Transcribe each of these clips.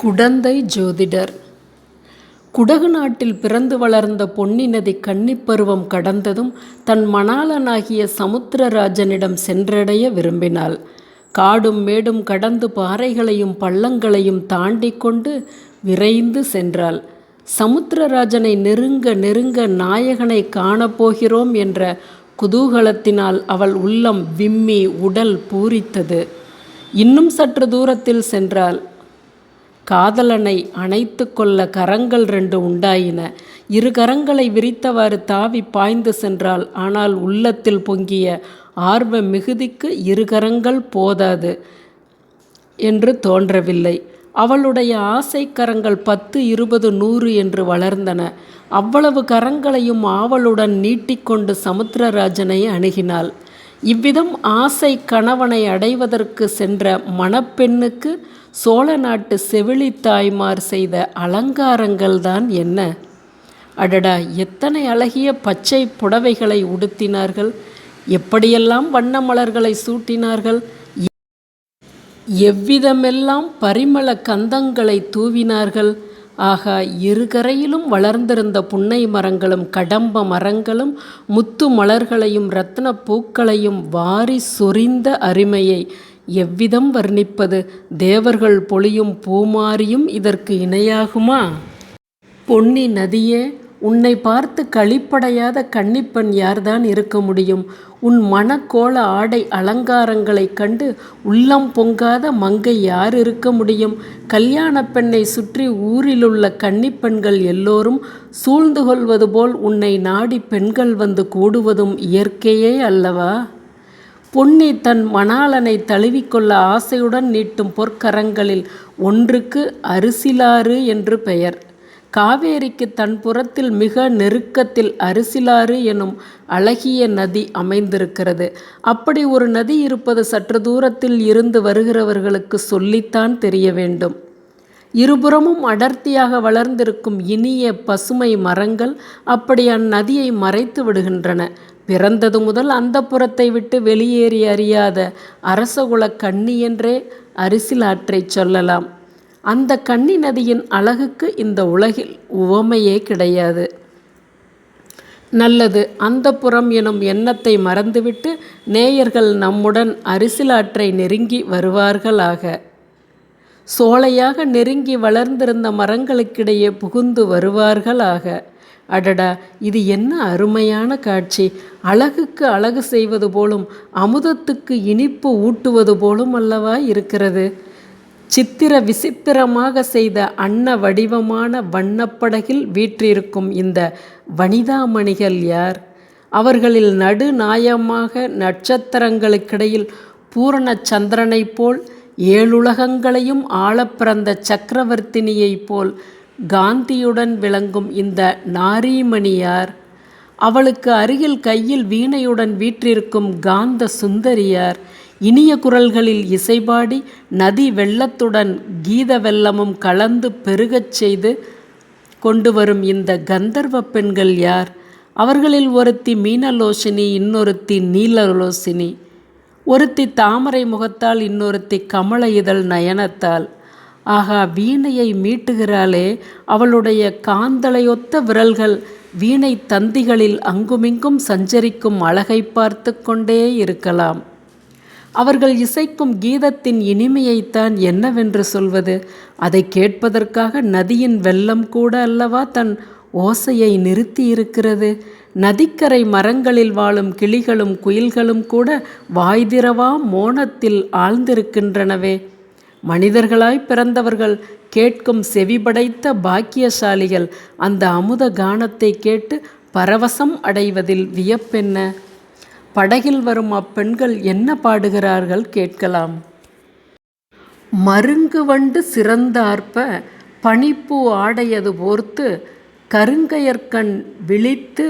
குடந்தை ஜோதிடர். குடகு நாட்டில் பிறந்து வளர்ந்த பொன்னி நதி கன்னிப்பருவம் கடந்ததும் தன் மணாளனாகிய சமுத்திரராஜனிடம் சென்றடைய விரும்பினாள். காடும் மேடும் கடந்து பாறைகளையும் பள்ளங்களையும் தாண்டி கொண்டு விரைந்து சென்றாள். சமுத்திரராஜனை நெருங்க நெருங்க நாயகனை காணப்போகிறோம் என்ற குதூகலத்தினால் அவள் உள்ளம் விம்மி உடல் பூரித்தது. இன்னும் சற்று தூரத்தில் சென்றாள். காதலனை அணைத்து கொள்ள கரங்கள் ரெண்டு உண்டாயின. இரு கரங்களை விரித்தவாறு தாவி பாய்ந்து சென்றாள். ஆனால் உள்ளத்தில் பொங்கிய ஆர்வ மிகுதிக்கு இரு கரங்கள் போதாது என்று தோன்றவில்லை. அவளுடைய ஆசை கரங்கள் பத்து இருபது நூறு என்று வளர்ந்தன. அவ்வளவு கரங்களையும் ஆவலுடன் நீட்டிக்கொண்டு சமுத்திரராஜனை அணுகினாள். இவ்விதம் ஆசை கணவனை அடைவதற்கு சென்ற மணப்பெண்ணுக்கு சோழ நாட்டு செவிலி தாய்மார் செய்த அலங்காரங்கள்தான் என்ன? அடடா எத்தனை அழகிய பச்சை புடவைகளை உடுத்தினார்கள்? எப்படியெல்லாம் வண்ண மலர்களை சூட்டினார்கள்? எவ்விதமெல்லாம் பரிமள கந்தங்களை தூவினார்கள்? ஆகா இருகரையிலும் வளர்ந்திருந்த புன்னை மரங்களும் கடம்ப மரங்களும் முத்து மலர்களையும் இரத்ன பூக்களையும் வாரி சொரிந்த அருமையை எவ்விதம் வர்ணிப்பது? தேவர்கள் பொழியும் பூமாரியும் இதற்கு இணையாகுமா? பொன்னி நதியே உன்னை பார்த்து களிப்படையாத கன்னிப்பெண் யார்தான் இருக்க முடியும்? உன் மனக்கோல ஆடை அலங்காரங்களைக் கண்டு உள்ளம் பொங்காத மங்கை யார் இருக்க முடியும்? கல்யாண பெண்ணை சுற்றி ஊரிலுள்ள கன்னிப்பெண்கள் எல்லோரும் சூழ்ந்து கொள்வது போல் உன்னை நாடி பெண்கள் வந்து கூடுவதும் இயற்கையே அல்லவா? பொன்னி தன் மணாளனை தழுவிக்கொள்ள ஆசையுடன் நீட்டும் பொற்கரங்களில் ஒன்றுக்கு அரிசிலாறு என்று பெயர். காவேரிக்கு தன் புறத்தில் மிக நெருக்கத்தில் அரிசிலாறு எனும் அழகிய நதி அமைந்திருக்கிறது. அப்படி ஒரு நதி இருப்பது சற்று தூரத்தில் இருந்து வருகிறவர்களுக்கு சொல்லித்தான் தெரிய வேண்டும். இருபுறமும் அடர்த்தியாக வளர்ந்திருக்கும் இனிய பசுமை மரங்கள் அப்படி அந்நதியை மறைத்து விடுகின்றன. பிறந்தது முதல் அந்த புறத்தை விட்டு வெளியேறி அறியாத அரசகுல கன்னி என்றே அரிசிலாற்றை சொல்லலாம். அந்த கன்னி நதியின் அழகுக்கு இந்த உலகில் உவமையே கிடையாது. நல்லது அந்த புறம் எனும் எண்ணத்தை மறந்துவிட்டு நேயர்கள் நம்முடன் அரிசிலாற்றை நெருங்கி வருவார்களாக. சோலையாக நெருங்கி வளர்ந்திருந்த மரங்களுக்கிடையே புகுந்து வருவார்களாக. அடடா இது என்ன அருமையான காட்சி. அழகுக்கு அழகு செய்வது போலும் அமுதத்துக்கு இனிப்பு ஊட்டுவது போலும் அல்லவா இருக்கிறது. சித்திர விசித்திரமாக செய்த அன்ன வடிவமான வண்ணப்படகில் வீற்றிருக்கும் இந்த வனிதாமணிகள் யார்? அவர்களில் நடுநாயமாக நட்சத்திரங்களுக்கிடையில் பூரண சந்திரனைப் போல் ஏழுலகங்களையும் ஆளப்பிறந்த சக்கரவர்த்தினியைப் போல் காந்தியுடன் விளங்கும் இந்த நாரீமணியார் அவளுக்கு அருகில் கையில் வீணையுடன் வீற்றிருக்கும் காந்த சுந்தரியார் இனிய குரல்களில் இசைபாடி நதி வெள்ளத்துடன் கீத வெள்ளமும் கலந்து பெருகச் செய்து கொண்டு வரும் இந்த கந்தர்வ பெண்கள் யார்? அவர்களில் ஒருத்தி மீனலோசினி இன்னொருத்தி நீலலோசினி. ஒருத்தி தாமரை முகத்தால் இன்னொருத்தி கமல இதழ் நயனத்தால். ஆகா வீணையை மீட்டுகிறாளே அவளுடைய காந்தலையொத்த விரல்கள் வீணை தந்திகளில் அங்குமிங்கும் சஞ்சரிக்கும் அழகை பார்த்து கொண்டே இருக்கலாம். அவர்கள் இசைக்கும் கீதத்தின் இனிமையைத்தான் என்னவென்று சொல்வது? அதை கேட்பதற்காக நதியின் வெள்ளம் கூட அல்லவா தன் ஓசையை நிறுத்தி இருக்கிறது நதிக்கரை மரங்களில் வாழும் கிளிகளும் குயில்களும் கூட வாய்திரவா மோனத்தில் ஆழ்ந்திருக்கின்றனவே. மனிதர்களாய் பிறந்தவர்கள் கேட்கும் செவிபடைத்த பாக்கியசாலிகள் அந்த அமுத கானத்தை கேட்டு பரவசம் அடைவதில் வியப்பென்ன. படகில் வரும் அப்பெண்கள் என்ன பாடுகிறார்கள் கேட்கலாம். மருங்கு வண்டு சிறந்தார்ப்ப பனிப்பூ ஆடையது போர்த்து கருங்கையர்கண் விழித்து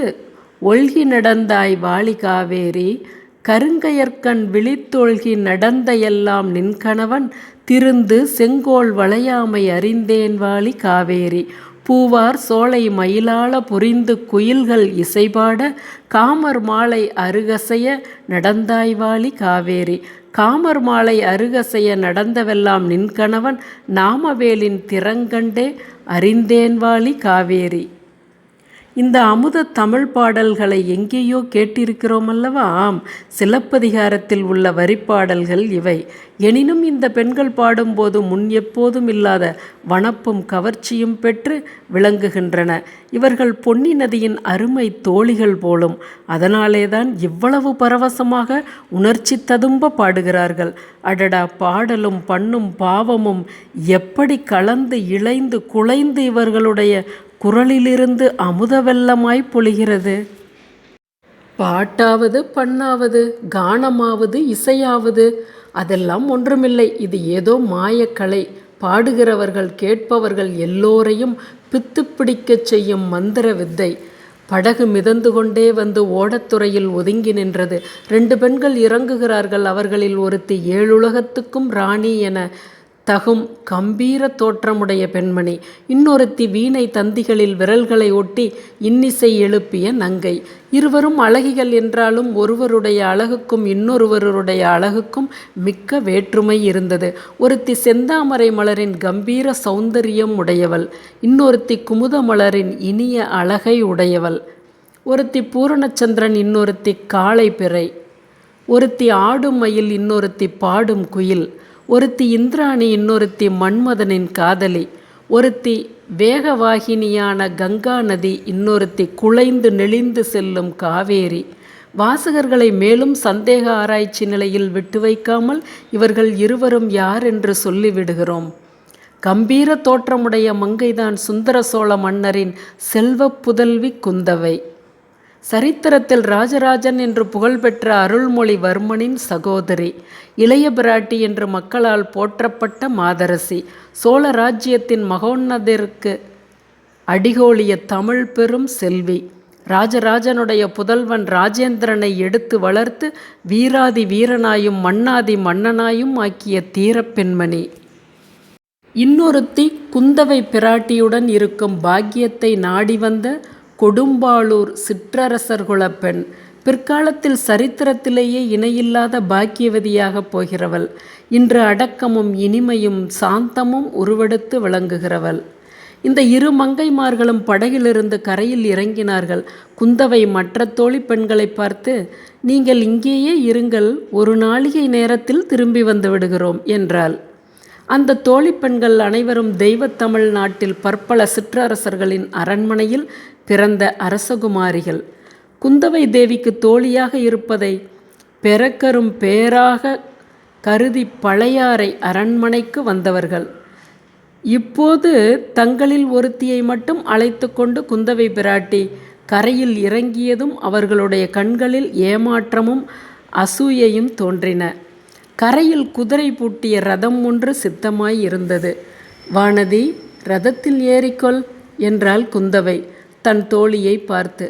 ஒல்கி நடந்தாய் வாலி காவேரி கருங்கயற்கண் விழித்தொழ்கி நடந்த எல்லாம் நின் கணவன் திருந்து செங்கோல் வளையாமை அறிந்தேன் வாலி காவேரி. பூவார் சோலை மயிலாள புரிந்து குயில்கள் இசைபாட காமர் மாலை அருகசைய நடந்தாய் நடந்தாய்வாளி காவேரி. காமர் மாலை அருகசைய நடந்தவெல்லாம் நின் கணவன் நாமவேலின் திறங்கண்டே அறிந்தேன் அறிந்தேன்வாளி காவேரி. இந்த அமுத தமிழ் பாடல்களை எங்கேயோ கேட்டிருக்கிறோம் அல்லவா? ஆம் சிலப்பதிகாரத்தில் உள்ள வரிப்பாடல்கள் இவை. எனினும் இந்த பெண்கள் பாடும்போது முன் எப்போதும் இல்லாத வனப்பும் கவர்ச்சியும் பெற்று விளங்குகின்றன. இவர்கள் பொன்னி நதியின் அருமை தோழிகள் போலும். அதனாலேதான் இவ்வளவு பரவசமாக உணர்ச்சி ததும்ப பாடுகிறார்கள். அடடா பாடலும் பண்ணும் பாவமும் எப்படி கலந்து இழைந்து குலைந்து இவர்களுடைய குரலிலிருந்து அமுத வெள்ளமாய் பொழிகிறது? பாட்டாவது பண்ணாவது கானமாவது இசையாவது அதெல்லாம் ஒன்றுமில்லை. இது ஏதோ மாயக்கலை பாடுகிறவர்கள் கேட்பவர்கள் எல்லோரையும் பித்து பிடிக்கச் செய்யும் மந்திர வித்தை. படகு மிதந்து கொண்டே வந்து ஓடத்துறையில் ஒதுங்கி நின்றது. ரெண்டு பெண்கள் இறங்குகிறார்கள். அவர்களில் ஒருத்தி ஏழுலகத்துக்கும் ராணி என தகும் கம்பீர தோற்றமுடைய பெண்மணி. இன்னொருத்தி வீணை தந்திகளில் விரல்களை ஒட்டி இன்னிசை எழுப்பிய நங்கை. இருவரும் அழகிகள் என்றாலும் ஒருவருடைய அழகுக்கும் இன்னொருவருடைய அழகுக்கும் மிக்க வேற்றுமை இருந்தது. ஒருத்தி செந்தாமரை மலரின் கம்பீர சௌந்தரியம் உடையவள். இன்னொருத்தி குமுத மலரின் இனிய அழகை உடையவள். ஒருத்தி பூரணச்சந்திரன் இன்னொருத்தி காளை பிறை. ஒருத்தி ஆடும் மயில் இன்னொருத்தி பாடும் குயில். ஒருத்தி இந்திராணி இன்னொருத்தி மன்மதனின் காதலி ஒருத்தி வேகவாகினியான கங்கா நதி இன்னொருத்தி குலைந்து நெளிந்து செல்லும் காவேரி. வாசகர்களை மேலும் சந்தேக ஆராய்ச்சி நிலையில் விட்டு வைக்காமல் இவர்கள் இருவரும் யார் என்று சொல்லிவிடுகிறோம் கம்பீர தோற்றமுடைய மங்கைதான் சுந்தர சோழ மன்னரின் செல்வ புதல்வி குந்தவை. சரித்திரத்தில் ராஜராஜன் என்று புகழ்பெற்ற அருள்மொழிவர்மனின் சகோதரி இளைய பிராட்டி என்று மக்களால் போற்றப்பட்ட மாதரசி சோழ ராஜ்யத்தின் மகோன்னதிற்கு அடிகோலிய தமிழ் பெரும் செல்வி ராஜராஜனுடைய புதல்வன் ராஜேந்திரனை எடுத்து வளர்த்து வீராதி வீரனாயும் மன்னாதி மன்னனாயும் ஆக்கிய தீரப்பெண்மணி இன்னொருத்தி குந்தவை பிராட்டியுடன் இருக்கும் பாக்கியத்தை நாடி வந்த கொடும்பாளூர் சிற்றரசர்குலப் பெண். பிற்காலத்தில் சரித்திரத்திலேயே இணையில்லாத பாக்கியவதியாகப் போகிறவள். இன்று அடக்கமும் இனிமையும் சாந்தமும் உருவெடுத்து விளங்குகிறவள். இந்த இரு மங்கைமார்களும் படகிலிருந்து கரையில் இறங்கினார்கள். குந்தவை மற்ற தோழி பெண்களை பார்த்து நீங்கள் இங்கேயே இருங்கள் ஒரு நாளிகை நேரத்தில் திரும்பி வந்து விடுகிறோம் என்றாள். அந்த தோழி பெண்கள் அனைவரும் தெய்வத்தமிழ் நாட்டில் பற்பல சிற்றரசர்களின் அரண்மனையில் பிறந்த அரசகுமாரிகள். குந்தவை தேவிக்கு தோழியாக இருப்பதை பெறக்கரும் பேராக கருதி பழையாறை அரண்மனைக்கு வந்தவர்கள். இப்போது தங்களில் ஒருத்தியை மட்டும் அழைத்து கொண்டு குந்தவை பிராட்டி கரையில் இறங்கியதும் அவர்களுடைய கண்களில் ஏமாற்றமும் அசூயையும் தோன்றின. கரையில் குதிரை பூட்டிய ரதம் ஒன்று சித்தமாய் இருந்தது. வானதி ரதத்தில் ஏறிக்கொள் என்றாள் குந்தவை. தன் தோழியை பார்த்து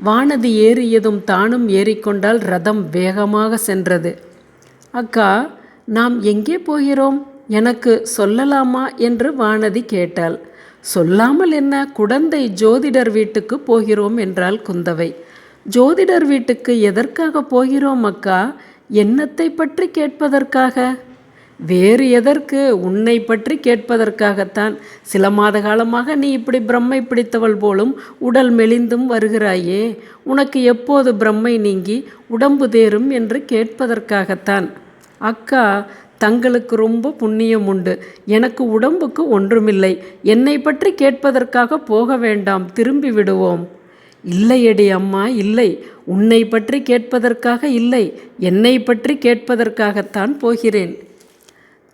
வானதி ஏறியதும் தானும் ஏறிக்கொண்டால் ரதம் வேகமாக சென்றது. அக்கா நாம் எங்கே போகிறோம்? எனக்கு சொல்லலாமா? என்று வானதி கேட்டாள். சொல்லாமல் என்ன? குடந்தை ஜோதிடர் வீட்டுக்கு போகிறோம் என்றாள் குந்தவை. ஜோதிடர் வீட்டுக்கு எதற்காக போகிறோம் அக்கா? என்னத்தை பற்றி கேட்பதற்காக? வேறு எதற்கு உன்னை பற்றி கேட்பதற்காகத்தான்? சில மாத காலமாக நீ இப்படி பிரம்மை பிடித்தவள் போலும் உடல் மெலிந்தும் வருகிறாயே உனக்கு எப்போது பிரம்மை நீங்கி உடம்பு தேரும் என்று கேட்பதற்காகத்தான்? அக்கா தங்களுக்கு ரொம்ப புண்ணியம் உண்டு. எனக்கு உடம்புக்கு ஒன்றுமில்லை. என்னை பற்றி கேட்பதற்காக போக வேண்டாம். திரும்பி விடுவோம். இல்லையடி அம்மா இல்லை. உன்னை பற்றி கேட்பதற்காக இல்லை. என்னை பற்றி கேட்பதற்காகத்தான் போகிறேன்.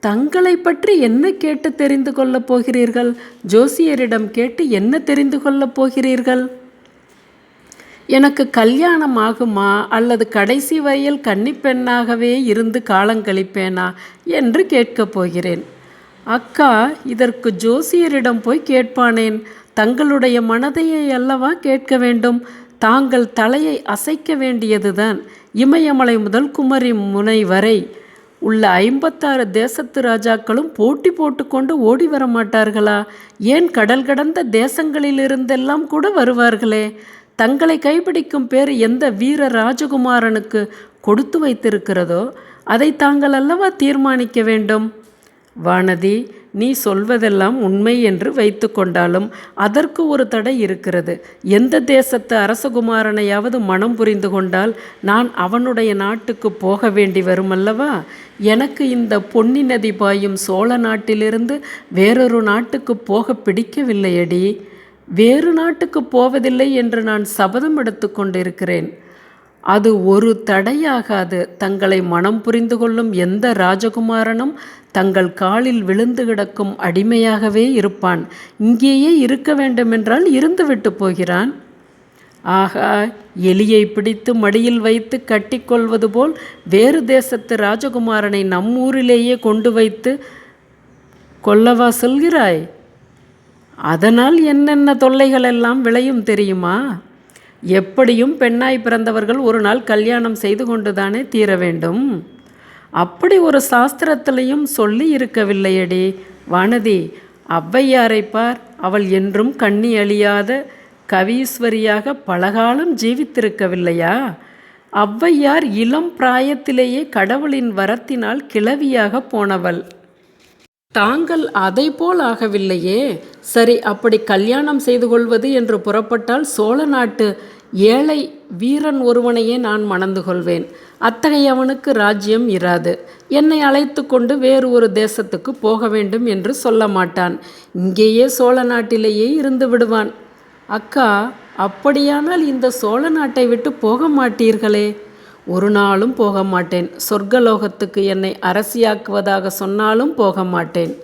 தங்களை பற்றி என்ன கேட்டு தெரிந்து கொள்ளப் போகிறீர்கள்? ஜோசியரிடம் கேட்டு என்ன தெரிந்து கொள்ளப் போகிறீர்கள்? எனக்கு கல்யாணம் ஆகுமா? அல்லது கடைசி வரையில் கன்னிப்பெண்ணாகவே இருந்து காலங்கழிப்பேனா என்று கேட்கப் போகிறேன். அக்கா இதற்கு ஜோசியரிடம் போய் கேட்பானேன். தங்களுடைய மனதையை அல்லவா கேட்க வேண்டும்? தாங்கள் தலையை அசைக்க வேண்டியதுதான். இமயமலை முதல் குமரி முனை வரை உள்ள ஐம்பத்தாறு தேசத்து ராஜாக்களும் போட்டி போட்டுக்கொண்டு ஓடி வர மாட்டார்களா ஏன் கடல் கடந்த தேசங்களிலிருந்தெல்லாம் கூட வருவார்களே? தங்களை கைப்பிடிக்கும் பேர் எந்த வீர ராஜகுமாரனுக்கு கொடுத்து வைத்திருக்கிறதோ அதை தாங்கள் அல்லவா தீர்மானிக்க வேண்டும்? வானதி நீ சொல்வதெல்லாம் உண்மை என்று வைத்து கொண்டாலும் அதற்கு ஒரு தடை இருக்கிறது. எந்த தேசத்து அரசகுமாரனையாவது மனம் புரிந்து கொண்டால் நான் அவனுடைய நாட்டுக்கு போக வேண்டி வரும் அல்லவா எனக்கு இந்த பொன்னி நதி பாயும் சோழ நாட்டிலிருந்து வேறொரு நாட்டுக்கு போக பிடிக்கவில்லையடி. வேறு நாட்டுக்கு போவதில்லை என்று நான் சபதம் எடுத்து கொண்டிருக்கிறேன். அது ஒரு தடையாகாது. தங்களை மனம் புரிந்து கொள்ளும் எந்த ராஜகுமாரனும் தங்கள் காலில் விழுந்து கிடக்கும் அடிமையாகவே இருப்பான். இங்கேயே இருக்க வேண்டுமென்றால் இருந்துவிட்டு போகிறான். ஆகா எலியை பிடித்து மடியில் வைத்து கட்டிக்கொள்வது போல் வேறு தேசத்து ராஜகுமாரனை நம்மூரிலேயே கொண்டு வைத்து கொல்லவா சொல்கிறாய்? அதனால் என்னென்ன தொல்லைகள் எல்லாம் விளையும் தெரியுமா? எப்படியும் பெண்ணாய் பிறந்தவர்கள் ஒரு நாள் கல்யாணம் செய்து கொண்டுதானே தீர வேண்டும்? அப்படி ஒரு சாஸ்திரத்திலையும் சொல்லி இருக்கவில்லையடி. வானதி ஔவையாரை பார் அவள் என்றும் கண்ணி அழியாத கவீஸ்வரியாக பலகாலம் ஜீவித்திருக்கவில்லையா? ஔவையார் இளம் பிராயத்திலேயே கடவுளின் வரத்தினால் கிளவியாக போனவள். தாங்கள் அதை போல் ஆகவில்லையே. சரி அப்படி கல்யாணம் செய்து கொள்வது என்று புறப்பட்டால் சோழ நாட்டு ஏழை வீரன் ஒருவனையே நான் மணந்து கொள்வேன். அத்தகையவனுக்கு ராஜ்யம் இராது. என்னை அழைத்து கொண்டு வேறு ஒரு தேசத்துக்கு போக வேண்டும் என்று சொல்ல மாட்டான். இங்கேயே சோழ நாட்டிலேயே இருந்து விடுவான். அக்கா அப்படியானால் இந்த சோழ நாட்டை விட்டு போக மாட்டீர்களே? ஒரு நாளும் போக மாட்டேன். சொர்க்கலோகத்துக்கு என்னை அரசியாக்குவதாக சொன்னாலும் போக மாட்டேன்.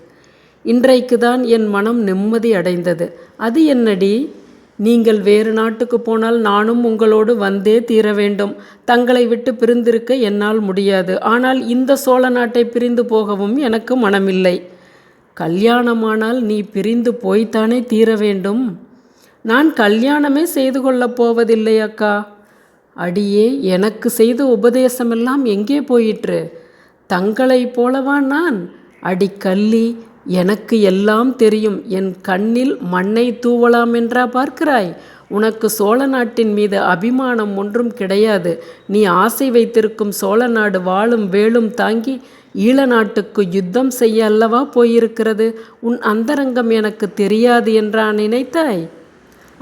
இன்றைக்கு தான் என் மனம் நிம்மதி அடைந்தது. அது என்னடி? நீங்கள் வேறு நாட்டுக்கு போனால் நானும் உங்களோடு வந்தே தீர வேண்டும். தங்களை விட்டு பிரிந்திருக்க என்னால் முடியாது. ஆனால் இந்த சோழ நாட்டை பிரிந்து போகவும் எனக்கு மனமில்லை. கல்யாணமானால் நீ பிரிந்து போய்த்தானே தீர வேண்டும். நான் கல்யாணமே செய்து கொள்ளப் போவதில்லை அக்கா. அடியே எனக்கு செய்த உபதேசமெல்லாம் எங்கே போயிற்று? தங்களைப் போலவா நான்? அடி கள்ளி எனக்கு எல்லாம் தெரியும். என் கண்ணில் மண்ணை தூவலாம் என்றா பார்க்கிறாய்? உனக்கு சோழ நாட்டின் மீது அபிமானம் ஒன்றும் கிடையாது. நீ ஆசை வைத்திருக்கும் சோழ நாடு வாழும் வேலும் தாங்கி ஈழ நாட்டுக்கு யுத்தம் செய்ய அல்லவா போயிருக்கிறது? உன் அந்தரங்கம் எனக்கு தெரியாது என்றா நினைத்தாய்?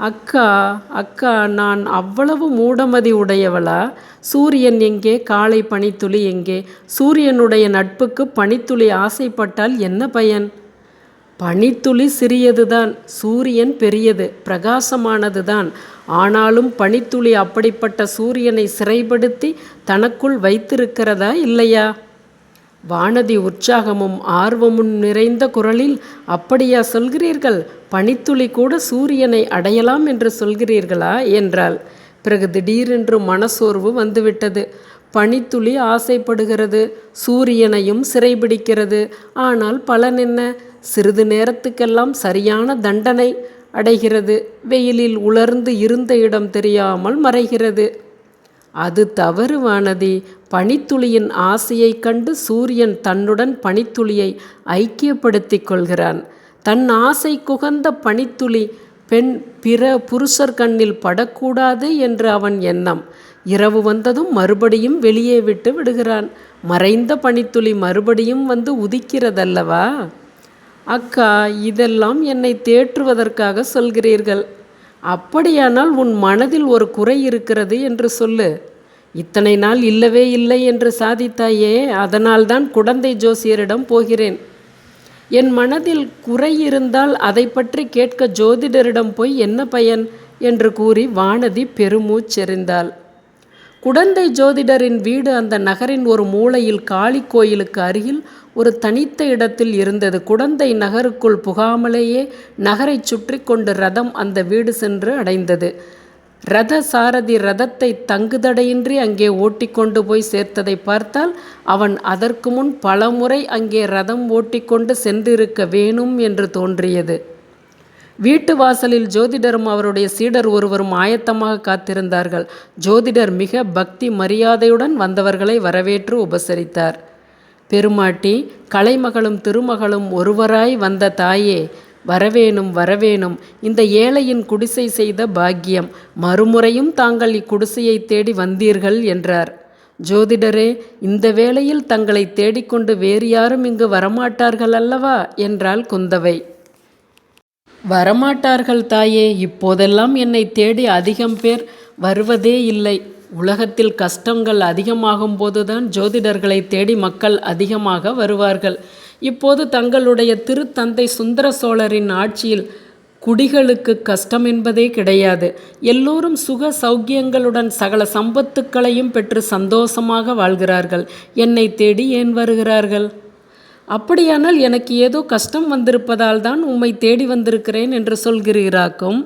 அக்கா அக்கா நான் அவ்வளவு மூடமதி உடையவளா? சூரியன் எங்கே? காலை பனித்துளி எங்கே? சூரியனுடைய நட்புக்கு பனித்துளி ஆசைப்பட்டால் என்ன பயன்? பனித்துளி சிறியதுதான் சூரியன் பெரியது பிரகாசமானதுதான். ஆனாலும் பனித்துளி அப்படிப்பட்ட சூரியனை சிறைப்படுத்தி தனக்குள் வைத்திருக்கிறதா இல்லையா? வானதி உற்சாகமும் ஆர்வமும் நிறைந்த குரலில் அப்படியா சொல்கிறீர்கள்? பனித்துளி கூட சூரியனை அடையலாம் என்று சொல்கிறீர்களா? என்றாள். பிறகு திடீரென்று மனசோர்வு வந்துவிட்டது. பனித்துளி ஆசைப்படுகிறது. சூரியனையும் சிறைபிடிக்கிறது. ஆனால் பலன் என்ன? சிறிது நேரத்துக்கெல்லாம் சரியான தண்டனை அடைகிறது. வெயிலில் உலர்ந்து இருந்த இடம் தெரியாமல் மறைகிறது. அது தவறுவானதி. பனித்துளியின் ஆசையைக் கண்டு சூரியன் தன்னுடன் பனித்துளியை ஐக்கியப்படுத்திக் கொள்கிறான். தன் ஆசை குகந்த பனித்துளி பெண் பிற புருஷர் கண்ணில் படக்கூடாது என்று அவன் எண்ணம். இரவு வந்ததும் மறுபடியும் வெளியே விட்டு விடுகிறான். மறைந்த பனித்துளி மறுபடியும் வந்து உதிக்கிறதல்லவா? அக்கா இதெல்லாம் என்னை தேற்றுவதற்காக சொல்கிறீர்கள். அப்படியானால் உன் மனதில் ஒரு குறை இருக்கிறது என்று சொல்லு. இத்தனை நாள் இல்லவே இல்லை என்று சாதித்தாயே அதனால்தான் குடந்தை ஜோசியரிடம் போகிறேன். என் மனதில் குறை இருந்தால் அதை பற்றி கேட்க ஜோதிடரிடம் போய் என்ன பயன்? என்று கூறி வானதி பெருமூச்செறிந்தாள் குடந்தை ஜோதிடரின் வீடு அந்த நகரின் ஒரு மூலையில் காளி கோயிலுக்கு அருகில் ஒரு தனித்த இடத்தில் இருந்தது. குடந்தை நகருக்குள் புகாமலேயே நகரை சுற்றி கொண்டு ரதம் அந்த வீடு சென்று அடைந்தது. ரத சாரதி ரதத்தை தங்குதடையின்றி அங்கே ஓட்டிக்கொண்டு போய் சேர்த்ததை பார்த்தால் அவன் அதற்கு முன் பலமுறை அங்கே ரதம் ஓட்டிக்கொண்டு சென்றிருக்க வேணும் என்று தோன்றியது. வீட்டு வாசலில் ஜோதிடரும் அவருடைய சீடர் ஒருவரும் ஆயத்தமாக காத்திருந்தார்கள். ஜோதிடர் மிக பக்தி மரியாதையுடன் வந்தவர்களை வரவேற்று உபசரித்தார். பெருமாட்டி கலைமகளும் திருமகளும் ஒருவராய் வந்த தாயே வரவேணும் வரவேணும். இந்த ஏழையின் குடிசை செய்த பாக்கியம். மறுமுறையும் தாங்கள் இக்குடிசையை தேடி வந்தீர்கள் என்றார். ஜோதிடரே இந்த வேளையில் தங்களை தேடிக்கொண்டு வேறு யாரும் இங்கு வரமாட்டார்கள் அல்லவா? என்றாள் குந்தவை. வரமாட்டார்கள் தாயே இப்போதெல்லாம் என்னை தேடி அதிகம் பேர் வருவதே இல்லை. உலகத்தில் கஷ்டங்கள் அதிகமாகும் போதுதான் ஜோதிடர்களை தேடி மக்கள் அதிகமாக வருவார்கள். இப்போது தங்களுடைய திருத்தந்தை சுந்தர சோழரின் ஆட்சியில் குடிகளுக்கு கஷ்டம் என்பதே கிடையாது. எல்லோரும் சுக சௌக்கியங்களுடன் சகல சம்பத்துக்களையும் பெற்று சந்தோஷமாக வாழ்கிறார்கள். என்னை தேடி ஏன் வருகிறார்கள்? அப்படியானால் எனக்கு ஏதோ கஷ்டம் வந்திருப்பதால் தான் உம்மை தேடி வந்திருக்கிறேன் என்று சொல்கிறீராக்கும்.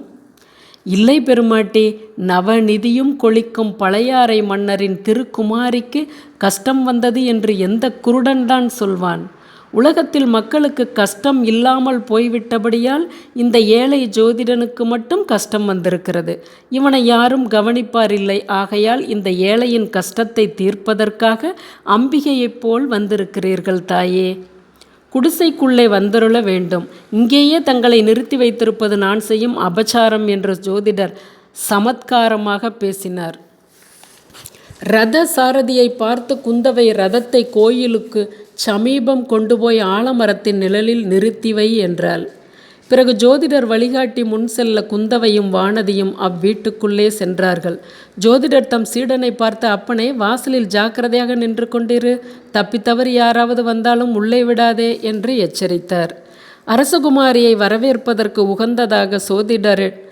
இல்லை பெருமாட்டி நவநிதியும் கொளிக்கும் பழையாறை மன்னரின் திருக்குமாரிக்கு கஷ்டம் வந்தது என்று எந்த குருடன்தான் சொல்வான்? உலகத்தில் மக்களுக்கு கஷ்டம் இல்லாமல் போய்விட்டபடியால் இந்த ஏழை ஜோதிடனுக்கு மட்டும் கஷ்டம் வந்திருக்கிறது. இவனை யாரும் கவனிப்பார் இல்லை ஆகையால் இந்த ஏழையின் கஷ்டத்தை தீர்ப்பதற்காக அம்பிகையைப் போல் வந்திருக்கிறீர்கள் தாயே. குடிசைக்குள்ளே வந்தருள வேண்டும். இங்கேயே தங்களை நிறுத்தி வைத்திருப்பது நான் செய்யும் அபச்சாரம் என்ற ஜோதிடர் சமத்காரமாக பேசினார். ரத சாரதியை பார்த்து குந்தவை ரதத்தை கோயிலுக்கு சமீபம் கொண்டு போய் ஆலமரத்தின் நிழலில் நிறுத்தி வை என்றாள். பிறகு ஜோதிடர் வழிகாட்டி முன் செல்ல குந்தவையும் வானதியும் அவ்வீட்டுக்குள்ளே சென்றார்கள். ஜோதிடர் தம் சீடனை பார்த்த அப்பனே வாசலில் ஜாக்கிரதையாக நின்று கொண்டிரு. தப்பித்தவறு யாராவது வந்தாலும் உள்ளே விடாதே என்று எச்சரித்தார். அரசகுமாரியை வரவேற்பதற்கு உகந்ததாக சோதிடர்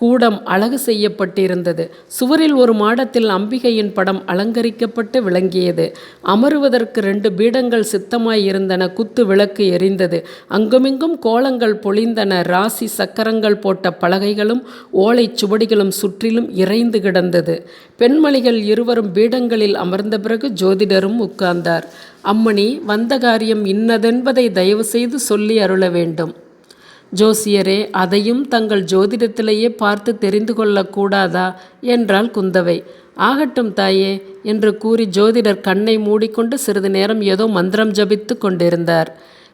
கூடம் அழகு செய்யப்பட்டிருந்தது. சுவரில் ஒரு மாடத்தில் அம்பிகையின் படம் அலங்கரிக்கப்பட்டு விளங்கியது. அமருவதற்கு ரெண்டு பீடங்கள் சித்தமாய் இருந்தன குத்து விளக்கு எரிந்தது. அங்குமிங்கும் கோலங்கள் பொழிந்தன. ராசி சக்கரங்கள் போட்ட பலகைகளும் ஓலை சுவடிகளும் சுற்றிலும் இறைந்து கிடந்தது. பெண்மணிகள் இருவரும் பீடங்களில் அமர்ந்த பிறகு ஜோதிடரும் உட்கார்ந்தார். அம்மணி வந்த காரியம் இன்னதென்பதை தயவு செய்து சொல்லி அருள வேண்டும். ஜோசியரே அதையும் தங்கள் ஜோதிடத்திலேயே பார்த்து தெரிந்து கொள்ளக்கூடாதா? என்றாள் குந்தவை. ஆகட்டும் தாயே என்று கூறி ஜோதிடர் கண்ணை மூடிக்கொண்டு சிறிது நேரம் ஏதோ மந்திரம் ஜபித்து கொண்டிருந்தார்.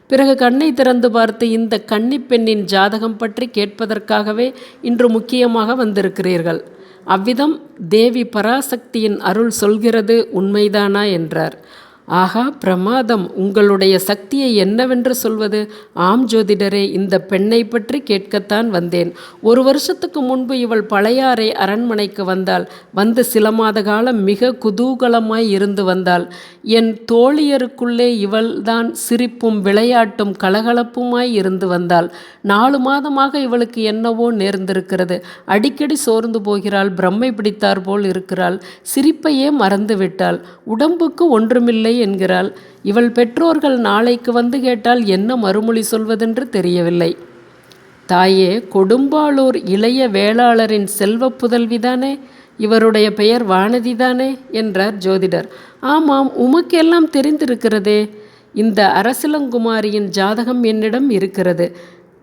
பிறகு கண்ணை திறந்து பார்த்து இந்த கன்னிப்பெண்ணின் ஜாதகம் பற்றி கேட்பதற்காகவே இன்று முக்கியமாக வந்திருக்கிறீர்கள். அவ்விதம் தேவி பராசக்தியின் அருள் சொல்கிறது உண்மைதானா? என்றார். ஆகா பிரமாதம் உங்களுடைய சக்தியை என்னவென்று சொல்வது? ஆம் ஜோதிடரே இந்த பெண்ணை பற்றி கேட்கத்தான் வந்தேன். ஒரு வருஷத்துக்கு முன்பு இவள் பழையாறை அரண்மனைக்கு வந்தாள். வந்து சில மாத காலம் மிக குதூகலமாய் இருந்து வந்தாள். என் தோழியருக்குள்ளே இவள்தான் சிரிப்பும் விளையாட்டும் கலகலப்புமாய் இருந்து வந்தாள். நாலு மாதமாக இவளுக்கு என்னவோ நேர்ந்திருக்கிறது. அடிக்கடி சோர்ந்து போகிறாள் பிரம்மை பிடித்தார் போல் இருக்கிறாள். சிரிப்பையே மறந்து விட்டாள் உடம்புக்கு ஒன்றுமில்லை என்கிறாள். இவள் பெற்றோர்கள் நாளைக்கு வந்து கேட்டால் என்ன மறுமொழி சொல்வதென்று தெரியவில்லை. தாயே கொடும்பாளூர் இளைய வேளாளரின் செல்வ புதல்விதானே? இவருடைய பெயர் வானதிதானே? என்றார் ஜோதிடர். ஆமாம் உமக்கெல்லாம் தெரிந்திருக்கிறதே. இந்த அரசிலங்குமாரியின் ஜாதகம் என்னிடம் இருக்கிறது.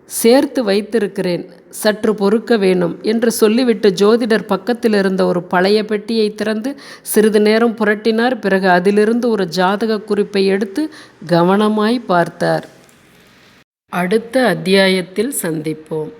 சேர்த்து வைத்திருக்கிறேன் சற்று பொறுக்க வேணும் என்று சொல்லிவிட்டு ஜோதிடர் பக்கத்தில் இருந்த ஒரு பழைய பெட்டியை திறந்து சிறிது நேரம் புரட்டினார். பிறகு அதிலிருந்து ஒரு ஜாதக குறிப்பை எடுத்து கவனமாய் பார்த்தார். அடுத்த அத்தியாயத்தில் சந்திப்போம்.